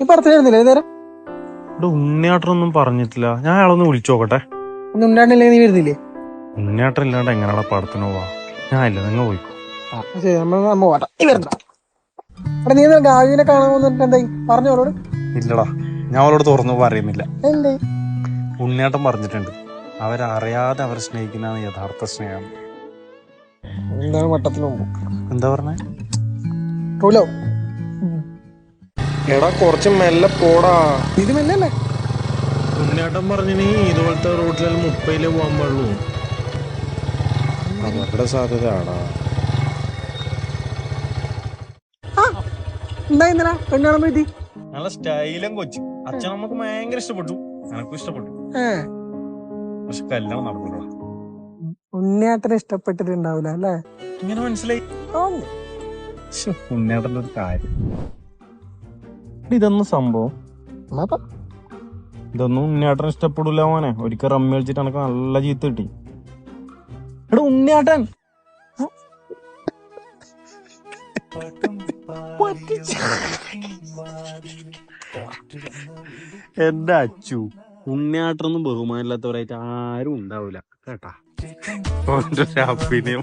നീ പുറത്തിരുന്നില്ലേ നേരം ഇവിടെ ഉണ്ണിയാട്ടനൊന്നും പറഞ്ഞിട്ടില്ല. ഞാൻ അയാളൊന്ന് വിളിച്ചു നോക്കട്ടെ. ഉണ്ടാണ്ടില്ലെങ്കിൽ നീ വരുന്നില്ലേ? ഉണ്ണിയാട്ടൻ ഇല്ലാണ്ട് എങ്ങനെയാ പടത്തിന് പോവാ? ഞാൻ ഇല്ല നിങ്ങൾ പോയിക്കോ. ആ ശരി. നമ്മൾ നമ്മ പോട്ടെ നീ എടാ ഗാവിനെ എന്തായി? പറഞ്ഞു ഇല്ലടാ ഞാൻ അവരോട് തുറന്നു പറയുന്നില്ല. എന്തേ? ഉണ്ണിയാട്ടൻ പറഞ്ഞിട്ടുണ്ട്. അവരറിയാതെ അവരെ സ്നേഹിക്കുന്നതാണ് യഥാർത്ഥ സ്നേഹം. എന്താണ് വട്ടത്തിന് മുമ്പ്? എന്താ പറഞ്ഞേ? ട്രൂലോ എടാ കുറച്ച് മെല്ലെ പോടാ. ഇത് മെല്ലല്ലേ ഉണ്ണിയാട്ടം പറഞ്ഞു ഇതുപോലത്തെ റൂട്ടിലെല്ലാം മുപ്പയിലേ പോകാൻ പാടുള്ളൂ. അപകട സാധ്യത ആടാ എന്താ ഇന്നലെ? പെണ്ണാണെന്ന് പറ്റി നല്ല സ്റ്റൈലും കൊച്ചു. അച്ഛൻ നമുക്ക് ഭയങ്കര ഇഷ്ടപ്പെട്ടു. എനക്കും ഇഷ്ടപ്പെട്ടു. പക്ഷെ കല്യാണം നടന്നില്ല. ഉണ്ണിയാട്ടനെ ഇഷ്ടപ്പെട്ടിട്ടുണ്ടാവില്ല അല്ലേ? ഇങ്ങനെ മനസ്സിലായി. ഉണ്ണിയാട്ടന്റെ ഒരു കാര്യം. ഇതൊന്നും സംഭവം? ഇതൊന്നും ഉണ്ണിയാട്ടൻ ഇഷ്ടപ്പെടില്ല മോനെ. ഒരിക്കൽ റമ്മി കളിച്ചിട്ട് എനക്ക് നല്ല ചീത്ത കിട്ടി. എടാ ഉണ്ണിയാട്ടൻ! എന്റെ അച്ചു ഉണ്ണിയാട്ടൊന്നും ബഹുമാനില്ലാത്തവരായിട്ട് ആരും ഉണ്ടാവില്ല കേട്ടാ? ഓന്റെ അഭിനയം.